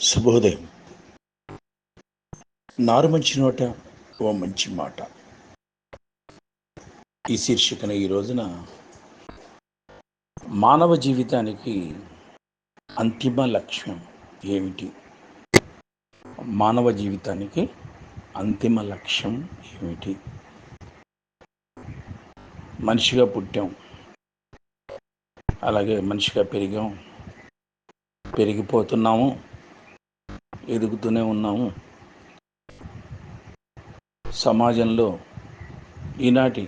శుభోదయం. నారు మంచి నోట ఓ మంచి మాట. ఈ శీర్షికన ఈ రోజున మానవ జీవితానికి అంతిమ లక్ష్యం ఏమిటి? మానవ జీవితానికి అంతిమ లక్ష్యం ఏమిటి? మనిషిగా పుట్టాం. అలాగే మనిషిగా పెరిగాం. పెరిగిపోతున్నాము. ఎదుగుతూనే ఉన్నాము. సమాజంలో ఈనాటి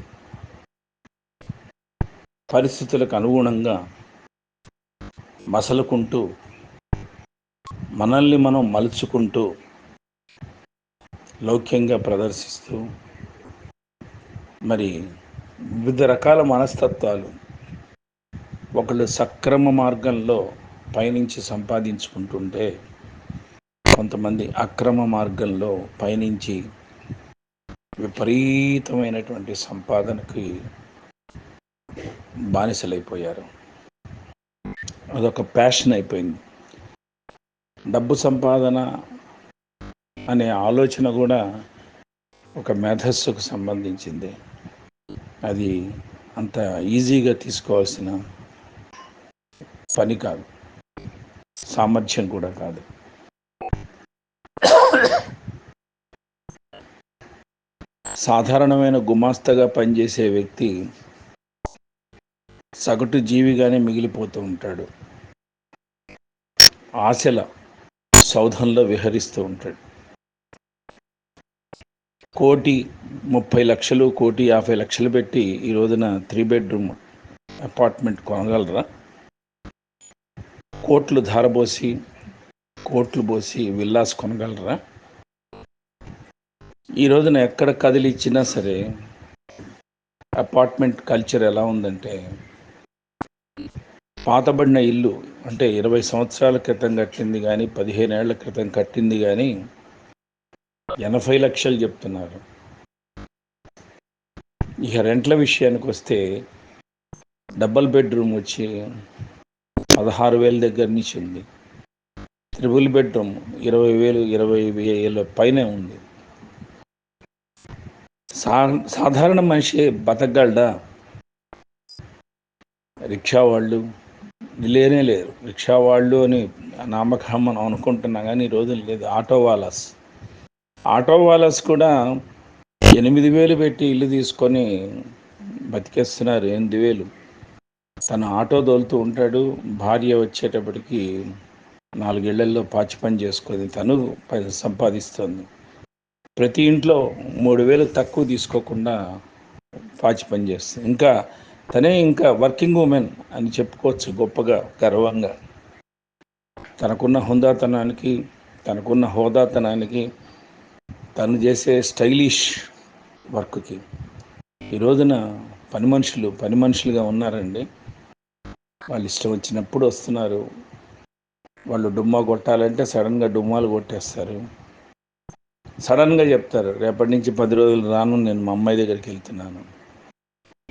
పరిస్థితులకు అనుగుణంగా మసలుకుంటూ మనల్ని మనం మలుచుకుంటూ లౌక్యంగా ప్రదర్శిస్తూ మరి వివిధ రకాల మనస్తత్వాలు ఒకళ్ళు సక్రమ మార్గంలో పయనించి సంపాదించుకుంటుంటే కొంతమంది అక్రమ మార్గంలో పయనించి విపరీతమైనటువంటి సంపాదనకి బానిసలైపోయారు. అదొక ప్యాషన్ అయిపోయింది. డబ్బు సంపాదన అనే ఆలోచన కూడా ఒక మేధస్సుకు సంబంధించింది. అది అంత ఈజీగా తీసుకోవాల్సిన పని కాదు. సామర్థ్యం కూడా కాదు. సాధారణమైన గుమాస్తగా పనిచేసే వ్యక్తి సగటు జీవిగానే మిగిలిపోతూ ఉంటాడు. ఆశల సౌధంలో విహరిస్తూ ఉంటాడు. కోటి ముప్పై లక్షలు కోటి యాభై లక్షలు పెట్టి ఈ రోజున త్రీ బెడ్రూమ్ అపార్ట్మెంట్ కొనగలరా? కోట్లు ధారబోసి కోట్లు పోసి విల్లాస్ కొనగలరా? ఈ రోజున ఎక్కడ కదిలిచ్చినా సరే అపార్ట్మెంట్ కల్చర్ ఎలా ఉందంటే పాతబడిన ఇల్లు అంటే ఇరవై సంవత్సరాల క్రితం కట్టింది కానీ పదిహేనేళ్ళ క్రితం కట్టింది కానీ ఎనభై లక్షలు చెప్తున్నారు. ఇక రెంట్ల విషయానికి వస్తే డబల్ బెడ్రూమ్ వచ్చి పదహారు వేల దగ్గర నుంచి ఉంది. త్రిబుల్ బెడ్రూమ్ ఇరవై వేలు ఇరవై వేల పైనే ఉంది. సా సాధారణ మనిషి బతకగలడా? రిక్షా వాళ్ళు లేనే లేరు. రిక్షా వాళ్ళు అని నామకం మనం అనుకుంటున్నాం కానీ ఈ రోజులు లేదు. ఆటో వాలాస్ ఆటో వాలాస్ కూడా ఎనిమిది వేలు పెట్టి ఇల్లు తీసుకొని బతికేస్తున్నారు. ఎనిమిది వేలు. తను ఆటో దోలుతూ ఉంటాడు. భార్య వచ్చేటప్పటికి నాలుగేళ్ళలో పాచి పని చేసుకొని తను సంపాదిస్తుంది. ప్రతి ఇంట్లో మూడు వేలు తక్కువ తీసుకోకుండా పాచి పని చేస్తుంది. ఇంకా తనే ఇంకా వర్కింగ్ ఉమెన్ అని చెప్పుకోవచ్చు గొప్పగా గర్వంగా. తనకున్న హుందాతనానికి తనకున్న హోదాతనానికి తను చేసే స్టైలిష్ వర్క్కి. ఈ రోజున పని మనుషులు పని మనుషులుగా ఉన్నారండి. వాళ్ళు ఇష్టం వచ్చినప్పుడు వస్తున్నారు. వాళ్ళు డుమ్మా కొట్టాలంటే సడన్గా డుమ్మాలు కొట్టేస్తారు. సడన్గా చెప్తారు రేపటి నుంచి పది రోజులు రాను నేను మా అమ్మాయి దగ్గరికి వెళ్తున్నాను.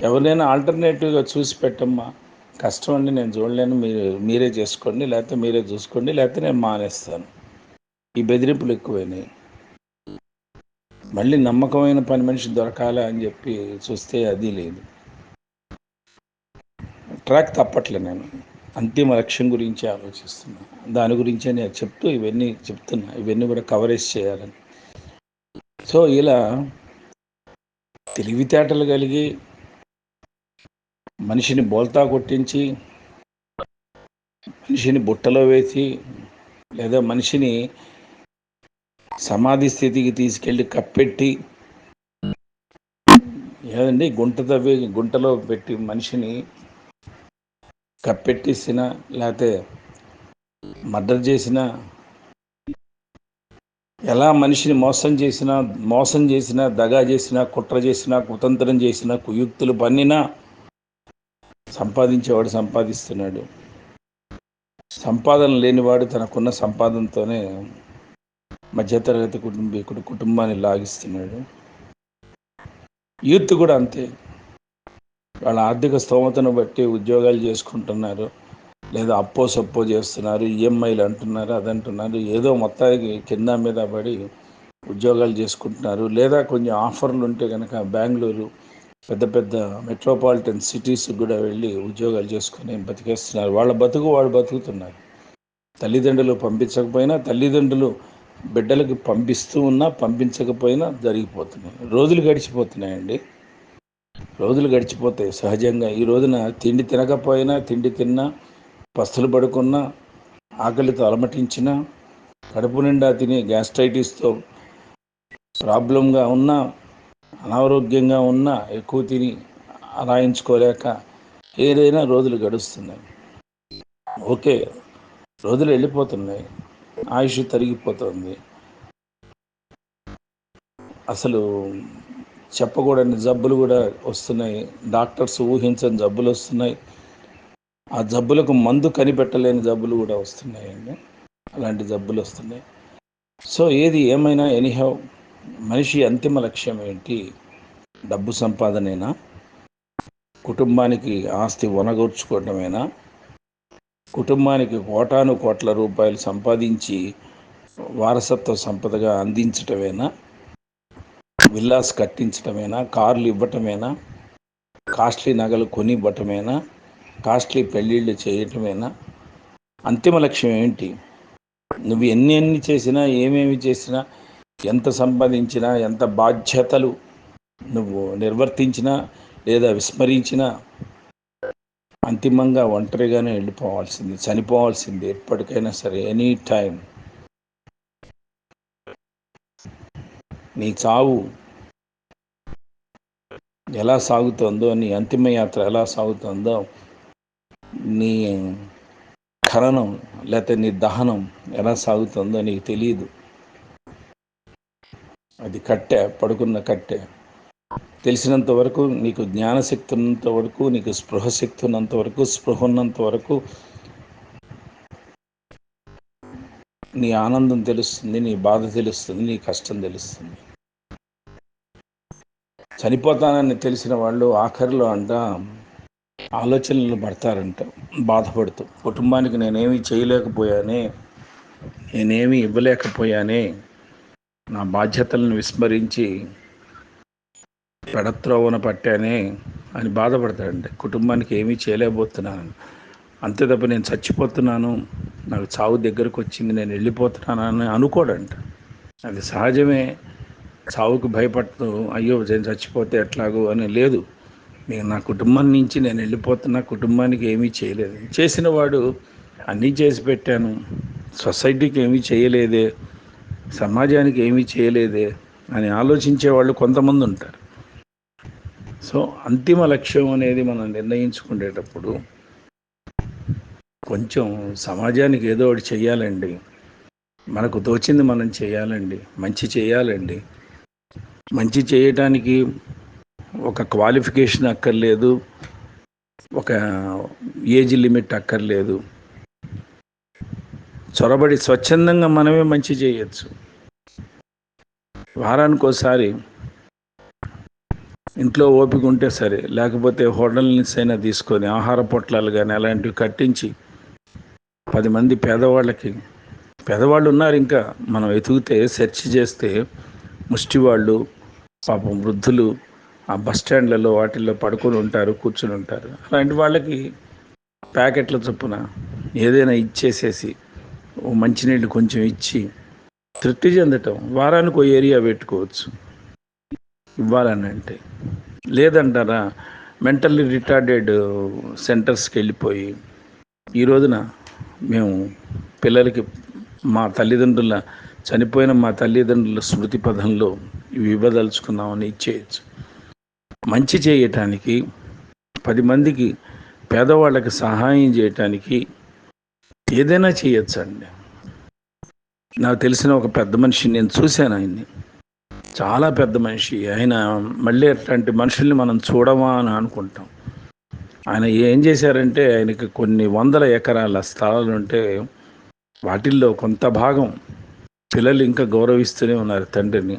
ఎవరినైనా ఆల్టర్నేటివ్గా చూసి పెట్టమ్మా. కష్టం అండి నేను చూడలేను మీరు మీరే చేసుకోండి లేకపోతే మీరే చూసుకోండి లేకపోతే నేను మానేస్తాను. ఈ బెదిరింపులు ఎక్కువైనాయి. మళ్ళీ నమ్మకమైన పని మనిషి దొరకాలా అని చెప్పి చూస్తే అది లేదు. ట్రాక్ తప్పట్లే నేను. అంతిమ లక్ష్యం గురించి ఆలోచిస్తున్నా. దాని గురించే నేను చెప్తూ ఇవన్నీ చెప్తున్నా. ఇవన్నీ కూడా కవరేజ్ చేయాలని. సో ఇలా తెలివితేటలు కలిగి మనిషిని బోల్తా కొట్టించి మనిషిని బుట్టలో వేసి లేదా మనిషిని సమాధి స్థితికి తీసుకెళ్ళి కప్పెట్టి ఏదండి గుంట తవ్వి గుంటలో పెట్టి మనిషిని కప్పెట్టేసిన లేకపోతే మర్డర్ చేసిన ఎలా మనిషిని మోసం చేసినా మోసం చేసినా దగా చేసినా కుట్ర చేసినా కుతంత్రం చేసినా కుయుక్తులు పన్నినా సంపాదించేవాడు సంపాదిస్తున్నాడు. సంపాదన లేనివాడు తనకున్న సంపాదనతోనే మధ్యతరగతి కుటుంబీకుడు కుటుంబాన్ని లాగిస్తున్నాడు. యూత్ కూడా అంతే. వాళ్ళ ఆర్థిక స్తోమతను బట్టి ఉద్యోగాలు చేసుకుంటున్నారు. లేదా అప్పో సప్పో చేస్తున్నారు ఈఎంఐలు అంటున్నారు అదంటున్నారు ఏదో మొత్తానికి కింద మీద పడి ఉద్యోగాలు చేసుకుంటున్నారు. లేదా కొంచెం ఆఫర్లు ఉంటే కనుక బెంగళూరు పెద్ద పెద్ద మెట్రోపాలిటన్ సిటీస్ కూడా వెళ్ళి ఉద్యోగాలు చేసుకుని బతికేస్తున్నారు. వాళ్ళ బతుకు వాళ్ళు బతుకుతున్నారు. తల్లిదండ్రులు పంపించకపోయినా తల్లిదండ్రులు బిడ్డలకు పంపిస్తూ ఉన్నా పంపించకపోయినా జరిగిపోతున్నాయి. రోజులు గడిచిపోతున్నాయండి. రోజులు గడిచిపోతాయి సహజంగా. ఈ రోజున తిండి తినకపోయినా తిండి తిన్నా పస్తులు పడుకున్నా ఆకలితో అలమటించిన కడుపు నిండా తినే గ్యాస్ట్రైటిస్తో ప్రాబ్లంగా ఉన్నా అనారోగ్యంగా ఉన్న ఎక్కువ తిని అలాయించుకోలేక ఏదైనా రోజులు గడుస్తున్నాయి. ఓకే రోజులు వెళ్ళిపోతున్నాయి. ఆయుష్ తరిగిపోతుంది. అసలు చెప్పకూడని జబ్బులు కూడా వస్తున్నాయి. డాక్టర్స్ ఊహించని జబ్బులు వస్తున్నాయి. ఆ జబ్బులకు మందు కనిపెట్టలేని జబ్బులు కూడా వస్తున్నాయండి. అలాంటి జబ్బులు వస్తున్నాయి. సో ఏది ఏమైనా ఎనీహౌ మనిషి అంతిమ లక్ష్యం ఏంటి? డబ్బు సంపాదనేనా? కుటుంబానికి ఆస్తి వనగూర్చుకోవటమేనా? కుటుంబానికి కోటాను కోట్ల రూపాయలు సంపాదించి వారసత్వ సంపదగా అందించటమేనా? విల్లాస్ కట్టించటమేనా? కార్లు ఇవ్వటమేనా? కాస్ట్లీ నగలు కొని ఇవ్వటమేనా కాస్ట్లీ పెళ్ళిళ్ళు చేయటమేనా? అంతిమ లక్ష్యం ఏంటి? నువ్వు ఎన్ని ఎన్ని చేసినా ఏమేమి చేసినా ఎంత సంపాదించినా ఎంత బాధ్యతలు నువ్వు నిర్వర్తించినా లేదా విస్మరించినా అంతిమంగా ఒంటరిగానే వెళ్ళిపోవాల్సింది చనిపోవాల్సింది ఎప్పటికైనా సరే ఎనీ టైం. నీ చావు ఎలా సాగుతుందో నీ అంతిమయాత్ర ఎలా సాగుతుందో నీ ఖననం లేకపోతే నీ దహనం ఎలా సాగుతుందో నీకు తెలియదు అది కట్టె పడుకున్న కట్టె. తెలిసినంత వరకు నీకు జ్ఞానశక్తి ఉన్నంత వరకు నీకు స్పృహశక్తి ఉన్నంత వరకు స్పృహ ఉన్నంత వరకు నీ ఆనందం తెలుస్తుంది నీ బాధ తెలుస్తుంది నీ కష్టం తెలుస్తుంది. చనిపోతానని తెలిసిన వాళ్ళు ఆఖరిలో అంట ఆలోచనలు పడతారంట బాధపడుతూ. కుటుంబానికి నేనేమి చేయలేకపోయానే నేనేమి ఇవ్వలేకపోయానే నా బాధ్యతలను విస్మరించి పెడత్రోవన పట్టానే అని బాధపడతాడండి కుటుంబానికి ఏమీ చేయలేకపోతున్నాను. అంతే తప్ప నేను చచ్చిపోతున్నాను. నాకు చావు దగ్గరకు వచ్చింది నేను వెళ్ళిపోతున్నాను అని అనుకోడంట. అది సహజమే. చావుకు భయపడుతూ అయ్యో నేను చచ్చిపోతే ఎట్లాగో అని లేదు. నేను నా కుటుంబం నుంచి నేను వెళ్ళిపోతున్నా కుటుంబానికి ఏమీ చేయలేదు. చేసిన వాడు అన్నీ చేసి పెట్టాను. సొసైటీకి ఏమీ చేయలేదే. సమాజానికి ఏమీ చేయలేదే అని ఆలోచించే వాళ్ళు కొంతమంది ఉంటారు. సో అంతిమ లక్ష్యం అనేది మనం నిర్ణయించుకునేటప్పుడు కొంచెం సమాజానికి ఏదో ఒకటి చేయాలండి మనకు తోచింది మనం చేయాలండి మంచి చేయాలండి మంచి చేయటానికి ఒక క్వాలిఫికేషన్ అక్కర్లేదు. ఒక ఏజ్ లిమిట్ అక్కర్లేదు. చొరబడి స్వచ్ఛందంగా మనమే మంచి చేయొచ్చు. వారానికి ఒకసారి ఇంట్లో ఓపిక ఉంటే సరే లేకపోతే హోటల్స్ అయినా తీసుకొని ఆహార పొట్లాలు కానీ అలాంటివి కట్టించి పది మంది పేదవాళ్ళకి పేదవాళ్ళు ఉన్నారు ఇంకా మనం వెతికితే సెర్చ్ చేస్తే ముష్టివాళ్ళు పాపం వృద్ధులు ఆ బస్ స్టాండ్లలో వాటిల్లో పడుకొని ఉంటారు కూర్చుని ఉంటారు. అలాంటి వాళ్ళకి ప్యాకెట్ల చొప్పున ఏదైనా ఇచ్చేసేసి ఓ మంచినీళ్ళు కొంచెం ఇచ్చి తృప్తి చెందటం వారానికి ఓ ఏరియా పెట్టుకోవచ్చు. ఇవ్వాలని అంటే లేదంటారా మెంటల్లీ రిటార్డెడ్ సెంటర్స్కి వెళ్ళిపోయి ఈ రోజున మేము పిల్లలకి మా తల్లిదండ్రుల చనిపోయిన మా తల్లిదండ్రుల స్మృతి పదంలో ఇవి ఇవ్వదలుచుకున్నామని ఇచ్చేయచ్చు. మంచి చేయటానికి పది మందికి పేదవాళ్ళకి సహాయం చేయటానికి ఏదైనా చేయొచ్చండి. నాకు తెలిసిన ఒక పెద్ద మనిషి నేను చూశాను ఆయన్ని. చాలా పెద్ద మనిషి. ఆయన మళ్ళీ అట్లాంటి మనుషుల్ని మనం చూడమా అని అనుకుంటాం. ఆయన ఏం చేశారంటే ఆయనకి కొన్ని వందల ఎకరాల స్థలాలు ఉంటే వాటిల్లో కొంత భాగం పిల్లలు ఇంకా గౌరవిస్తూనే ఉన్నారు తండ్రిని.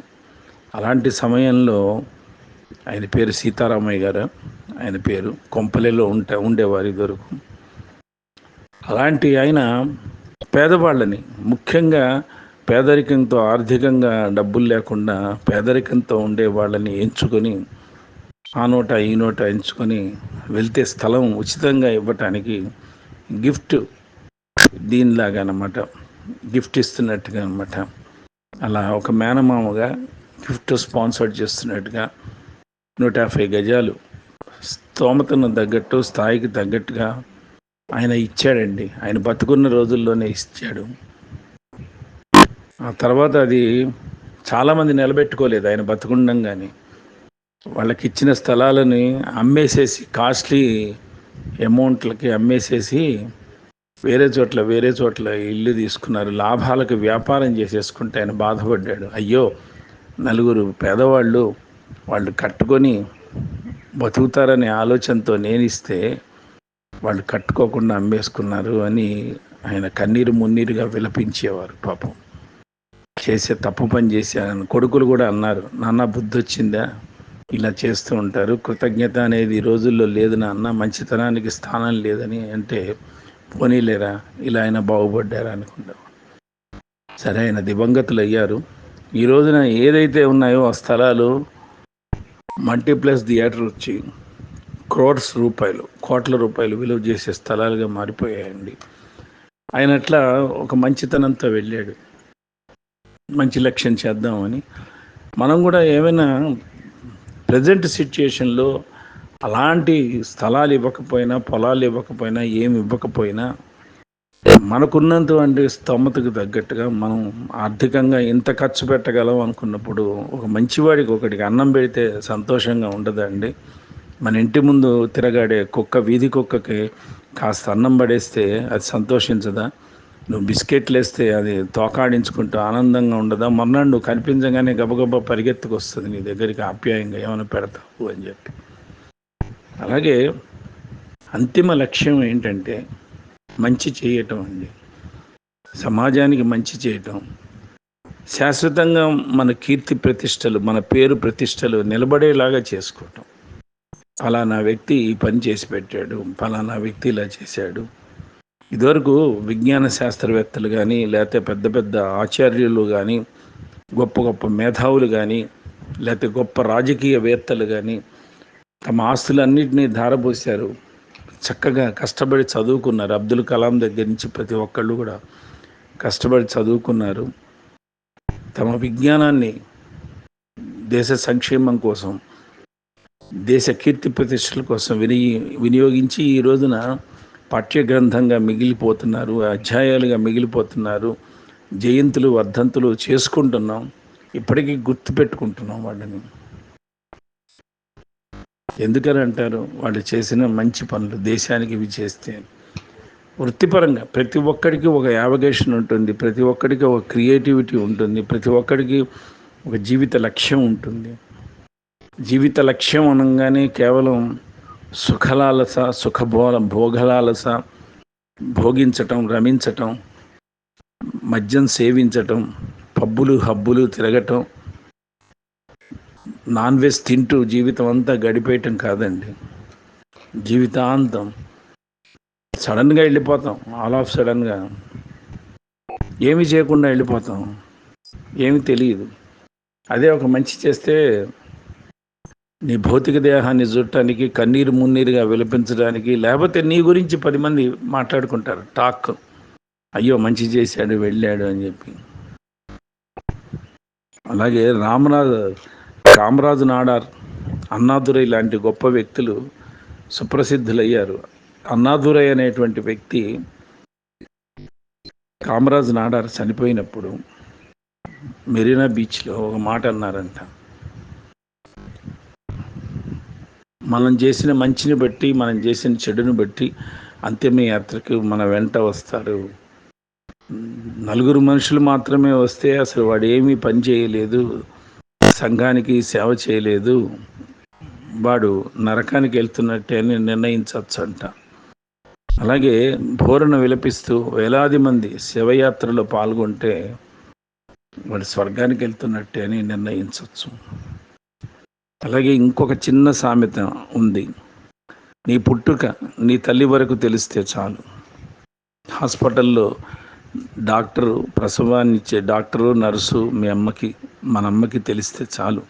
అలాంటి సమయంలో ఆయన పేరు సీతారామయ్య గారు. ఆయన పేరు కొంపలేలో ఉంట ఉండేవారి దొరకు అలాంటి ఆయన పేదవాళ్ళని ముఖ్యంగా పేదరికంతో ఆర్థికంగా డబ్బులు లేకుండా పేదరికంతో ఉండే వాళ్ళని ఎంచుకొని ఆ నోట ఈ నోట ఎంచుకొని వెళ్తే స్థలం ఉచితంగా ఇవ్వటానికి గిఫ్ట్ దీనిలాగా అనమాట గిఫ్ట్ ఇస్తున్నట్టుగా అనమాట. అలా ఒక మేనమామగా గిఫ్ట్ స్పాన్సర్ చేస్తున్నట్టుగా నూట యాభై గజాలు. స్తోమతను తగ్గట్టు స్థాయికి తగ్గట్టుగా ఆయన ఇచ్చాడండి. ఆయన బతుకున్న రోజుల్లోనే ఇచ్చాడు. ఆ తర్వాత అది చాలామంది నిలబెట్టుకోలేదు ఆయన బతుకుండంగానే. వాళ్ళకి ఇచ్చిన స్థలాలని అమ్మేసేసి కాస్ట్లీ అమౌంట్లకి అమ్మేసేసి వేరే చోట్ల వేరే చోట్ల ఇల్లు తీసుకున్నారు. లాభాలకు వ్యాపారం చేసేసుకుంటే ఆయన బాధపడ్డాడు. అయ్యో నలుగురు పేదవాళ్ళు వాళ్ళు కట్టుకొని బతుకుతారనే ఆలోచనతో నేను ఇస్తే వాళ్ళు కట్టుకోకుండా అమ్మేసుకున్నారు అని ఆయన కన్నీరు మున్నీరుగా విలపించేవారు పాపం. చేసే తప్పు పని చేశాను కొడుకులు కూడా అన్నారు నాన్న బుద్ధి వచ్చిందా? ఇలా చేస్తూ ఉంటారు. కృతజ్ఞత అనేది ఈ రోజుల్లో లేదు నాన్న. మంచితనానికి స్థానం లేదని. అంటే పోనీలేరా ఇలా ఆయన బాగుపడ్డారా అనుకుంటాం సరే ఆయన దివంగతులు అయ్యారు ఈ రోజున ఏదైతే ఉన్నాయో ఆ స్థలాలు మల్టీప్లెక్స్ థియేటర్ వచ్చి క్రోర్స్ రూపాయలు కోట్ల రూపాయలు విలువ చేసే స్థలాలుగా మారిపోయాయండి. ఆయన అట్లా ఒక మంచితనంతో వెళ్ళాడు. మంచి లక్ష్యం చేద్దామని. మనం కూడా ఏమైనా ప్రజెంట్ సిచ్యుయేషన్లో అలాంటి స్థలాలు ఇవ్వకపోయినా పొలాలు ఇవ్వకపోయినా ఏమి ఇవ్వకపోయినా మనకున్నంత స్తోమతకు తగ్గట్టుగా మనం ఆర్థికంగా ఇంత ఖర్చు పెట్టగలం అనుకున్నప్పుడు ఒక మంచివాడికి ఒకటికి అన్నం పెడితే సంతోషంగా ఉండదండి. మన ఇంటి ముందు తిరగాడే కుక్క వీధి కుక్కకి కాస్త అన్నం పడేస్తే అది సంతోషించదా? నువ్వు బిస్కెట్లు వేస్తే అది తోకాడించుకుంటూ ఆనందంగా ఉండదా? మొన్న నువ్వు కనిపించగానే గబగబా పరిగెత్తుకు వస్తుంది నీ దగ్గరికి ఆప్యాయంగా ఏమైనా పెడతావు అని చెప్పి. అలాగే అంతిమ లక్ష్యం ఏంటంటే మంచి చేయటం అండి. సమాజానికి మంచి చేయటం. శాశ్వతంగా మన కీర్తి ప్రతిష్టలు మన పేరు ప్రతిష్టలు నిలబడేలాగా చేసుకోవటం. ఫలానా వ్యక్తి ఈ పని చేసి పెట్టాడు ఫలానా వ్యక్తి ఇలా చేశాడు. ఇదివరకు విజ్ఞాన శాస్త్రవేత్తలు కానీ లేకపోతే పెద్ద పెద్ద ఆచార్యులు కానీ గొప్ప గొప్ప మేధావులు కానీ లేకపోతే గొప్ప రాజకీయవేత్తలు కానీ తమ ఆస్తులన్నింటినీ ధారపోశారు చక్కగా కష్టపడి చదువుకున్నారు. అబ్దుల్ కలాం దగ్గర నుంచి ప్రతి ఒక్కళ్ళు కూడా కష్టపడి చదువుకున్నారు. తమ విజ్ఞానాన్ని దేశ సంక్షేమం కోసం దేశ కీర్తి ప్రతిష్టల కోసం విని వినియోగించి ఈ రోజున పాఠ్య గ్రంథంగా మిగిలిపోతున్నారు అధ్యాయాలుగా మిగిలిపోతున్నారు. జయంతులు వర్ధంతులు చేసుకుంటున్నాం. ఇప్పటికీ గుర్తుపెట్టుకుంటున్నాం వాళ్ళని. ఎందుకని అంటారు? వాళ్ళు చేసిన మంచి పనులు దేశానికి ఇవి చేస్తే వృత్తిపరంగా ప్రతి ఒక్కడికి ఒక యావగేషన్ ఉంటుంది. ప్రతి ఒక్కడికి ఒక క్రియేటివిటీ ఉంటుంది. ప్రతి ఒక్కడికి ఒక జీవిత లక్ష్యం ఉంటుంది. జీవిత లక్ష్యం అనగానే కేవలం సుఖలాలస సుఖభోల భోగలాలస భోగించటం రమించటం మద్యం సేవించటం పబ్బులు హబ్బులు తిరగటం నాన్ వెజ్ తింటూ జీవితం అంతా గడిపేయటం కాదండి. జీవితాంతం సడన్గా వెళ్ళిపోతాం. ఆల్ ఆఫ్ సడన్గా. ఏమి చేయకుండా వెళ్ళిపోతాం. ఏమి తెలియదు. అదే ఒక మంచి చేస్తే నీ భౌతిక దేహాన్ని చూడటానికి కన్నీరు మున్నీరుగా విలపించడానికి లేకపోతే నీ గురించి పది మంది మాట్లాడుకుంటారు. టాక్. అయ్యో మంచి చేశాడు వెళ్ళాడు అని చెప్పి. అలాగే రామనాథ్ కామరాజు నాడార్ అన్నాదురై లాంటి గొప్ప వ్యక్తులు సుప్రసిద్ధులయ్యారు. అన్నాదురై అనేటువంటి వ్యక్తి కామరాజు నాడార్ చనిపోయినప్పుడు మెరీనా బీచ్లో ఒక మాట అన్నారంట. మనం చేసిన మంచిని బట్టి మనం చేసిన చెడుని బట్టి అంతిమ యాత్రకు మన వెంట వస్తారు. నలుగురు మనుషులు మాత్రమే వస్తే అసలు వాడు ఏమీ పని చేయలేదు. సంఘానికి సేవ చేయలేదు. వాడు నరకానికి వెళ్తున్నట్టే అని నిర్ణయించవచ్చు అంట అలాగే భోరణ విలపిస్తూ వేలాది మంది శివయాత్రలో పాల్గొంటే వాడు స్వర్గానికి వెళ్తున్నట్టే అని నిర్ణయించవచ్చు. అలాగే ఇంకొక చిన్న సామెత ఉంది. నీ పుట్టుక నీ తల్లి వరకు తెలిస్తే చాలు. హాస్పిటల్లో డాక్టరు ప్రసవాన్ని ఇచ్చే డాక్టరు నర్సు మీ అమ్మకి మన అమ్మకి తెలిస్తే చాలు.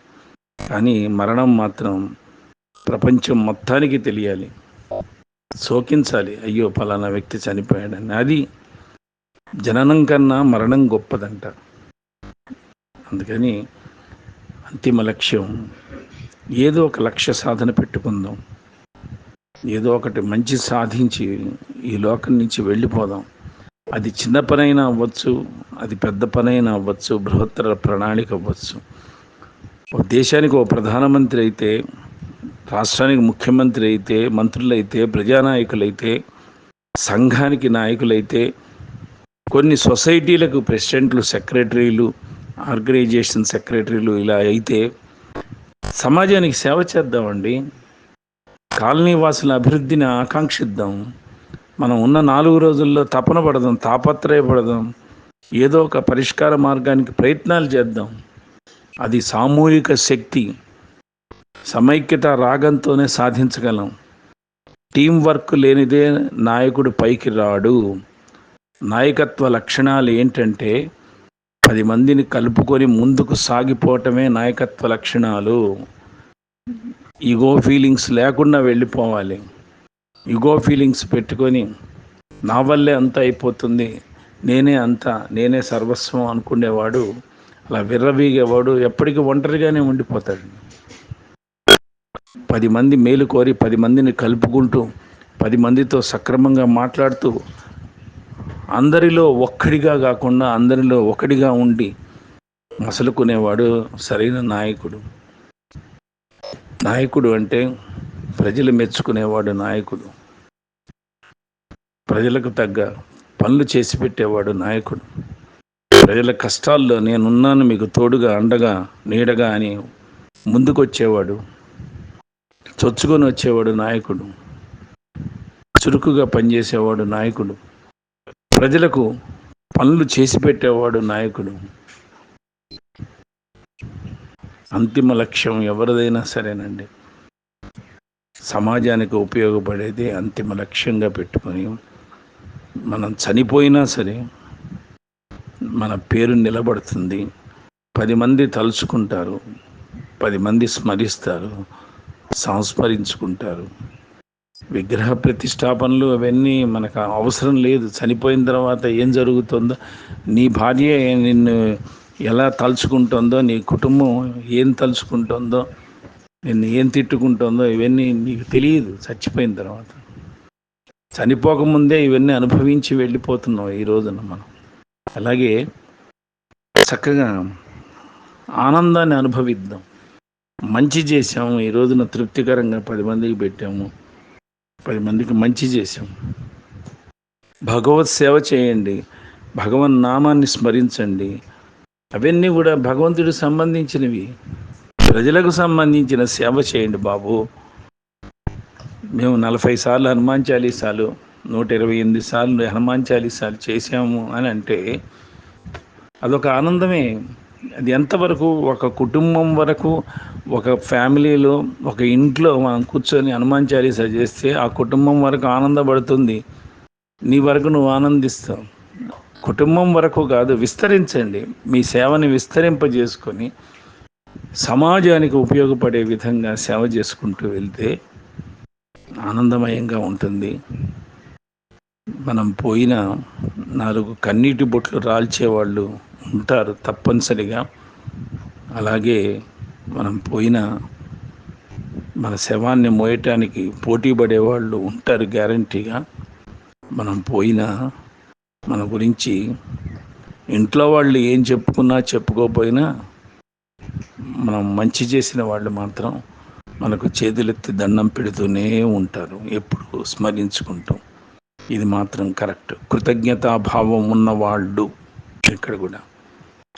కానీ మరణం మాత్రం ప్రపంచం మొత్తానికి తెలియాలి. శోకించాలి. అయ్యో ఫలానా వ్యక్తి చనిపోయాడని. అది జననం కన్నా మరణం గొప్పదంట. అందుకని అంతిమ లక్ష్యం ఏదో ఒక లక్ష్య సాధన పెట్టుకుందాం. ఏదో ఒకటి మంచి సాధించి ఈ లోకం నుంచి వెళ్ళిపోదాం. అది చిన్న పనైనా అవ్వచ్చు అది పెద్ద పనైనా అవ్వచ్చు బృహత్తర ప్రణాళిక అవ్వచ్చు. ఒక దేశానికి ఒక ప్రధానమంత్రి అయితే రాష్ట్రానికి ముఖ్యమంత్రి అయితే మంత్రులైతే ప్రజానాయకులైతే సంఘానికి నాయకులైతే కొన్ని సొసైటీలకు ప్రెసిడెంట్లు సెక్రటరీలు ఆర్గనైజేషన్ సెక్రటరీలు ఇలా అయితే సమాజానికి సేవ చేద్దామండి. కాలనీ వాసుల అభివృద్ధిని ఆకాంక్షిద్దాం. మనం ఉన్న నాలుగు రోజుల్లో తపన పడదాం తాపత్రయపడదాం ఏదో ఒక పరిష్కార మార్గానికి ప్రయత్నాలు చేద్దాం. అది సామూహిక శక్తి. సమైక్యత రాగంతోనే సాధించగలం. టీం వర్క్ లేనిదే నాయకుడు పైకి రాడు. నాయకత్వ లక్షణాలు ఏంటంటే పది మందిని కలుపుకొని ముందుకు సాగిపోవటమే నాయకత్వ లక్షణాలు. ఈగో ఫీలింగ్స్ లేకుండా వెళ్ళిపోవాలి. ఇగో ఫీలింగ్స్ పెట్టుకొని నా వల్లే అంత అయిపోతుంది నేనే అంత నేనే సర్వస్వం అనుకునేవాడు అలా విర్రవీగేవాడు ఎప్పటికీ ఒంటరిగానే ఉండిపోతాడు. పది మంది మేలు కోరి పది మందిని కలుపుకుంటూ పది మందితో సక్రమంగా మాట్లాడుతూ అందరిలో ఒక్కడిగా కాకుండా అందరిలో ఒకటిగా ఉండి మసలుకునేవాడు సరైన నాయకుడు. నాయకుడు అంటే ప్రజలు మెచ్చుకునేవాడు నాయకుడు. ప్రజలకు తగ్గ పనులు చేసి పెట్టేవాడు నాయకుడు. ప్రజల కష్టాల్లో నేనున్నాను మీకు తోడుగా అండగా నీడగా అని ముందుకొచ్చేవాడు. చొచ్చుకొని వచ్చేవాడు నాయకుడు. చురుకుగా పనిచేసేవాడు నాయకుడు. ప్రజలకు పనులు చేసి పెట్టేవాడు నాయకుడు. అంతిమ లక్ష్యం ఎవరిదైనా సరేనండి. సమాజానికి ఉపయోగపడేది అంతిమ లక్ష్యంగా పెట్టుకొని మనం చనిపోయినా సరే మన పేరు నిలబడుతుంది. పది మంది తలుచుకుంటారు పది మంది స్మరిస్తారు సంస్మరించుకుంటారు. విగ్రహ ప్రతిష్టాపనలు అవన్నీ మనకు అవసరం లేదు. చనిపోయిన తర్వాత ఏం జరుగుతుందో నీ భార్య నిన్ను ఎలా తలుచుకుంటుందో నీ కుటుంబం ఏం తలుచుకుంటుందో నిన్ను ఏం తిట్టుకుంటుందో ఇవన్నీ నీకు తెలియదు చచ్చిపోయిన తర్వాత. చనిపోకముందే ఇవన్నీ అనుభవించి వెళ్ళిపోతున్నాం ఈ రోజున మనం. అలాగే చక్కగా ఆనందాన్ని అనుభవిద్దాం. మంచి చేసాము ఈ రోజున తృప్తికరంగా పది మందికి పెట్టాము. పది మందికి మంచి చేసాము భగవత్ సేవ చేయండి భగవన్ నామాన్ని స్మరించండి. అవన్నీ కూడా భగవంతుడికి సంబంధించినవి. ప్రజలకు సంబంధించిన సేవ చేయండి బాబు. మేము నలభై సార్లు హనుమాన్ చాలీసాలు నూట ఇరవై ఎనిమిది సార్లు హనుమాన్ చాలీసాలు చేశాము అని అంటే అదొక ఆనందమే. అది ఎంతవరకు ఒక కుటుంబం వరకు ఒక ఫ్యామిలీలో ఒక ఇంట్లో మనం కూర్చొని హనుమాన్ చాలీసా చేస్తే ఆ కుటుంబం వరకు ఆనందపడుతుంది. నీ వరకు నువ్వు ఆనందిస్తావు. కుటుంబం వరకు కాదు విస్తరించండి. మీ సేవని విస్తరింపజేసుకొని సమాజానికి ఉపయోగపడే విధంగా సేవ చేసుకుంటూ వెళ్తే ఆనందమయంగా ఉంటుంది. మనం పోయిన నాలుగు కన్నీటి బొట్లు రాల్చేవాళ్ళు ఉంటారు తప్పనిసరిగా. అలాగే మనం పోయిన మన శవాన్ని మోయటానికి పోటీ పడేవాళ్ళు ఉంటారు గ్యారంటీగా. మనం పోయినా మన గురించి ఇంట్లో వాళ్ళు ఏం చెప్పుకున్నా చెప్పుకోపోయినా మనం మంచి చేసిన వాళ్ళు మాత్రం మనకు చేతులెత్తి దండం పెడుతూనే ఉంటారు. ఎప్పుడు స్మరించుకుంటాం. ఇది మాత్రం కరెక్ట్. కృతజ్ఞతాభావం ఉన్నవాళ్ళు ఇక్కడ కూడా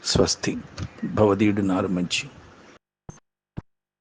స్వస్తి. భవదీయుడు నారు మంచి.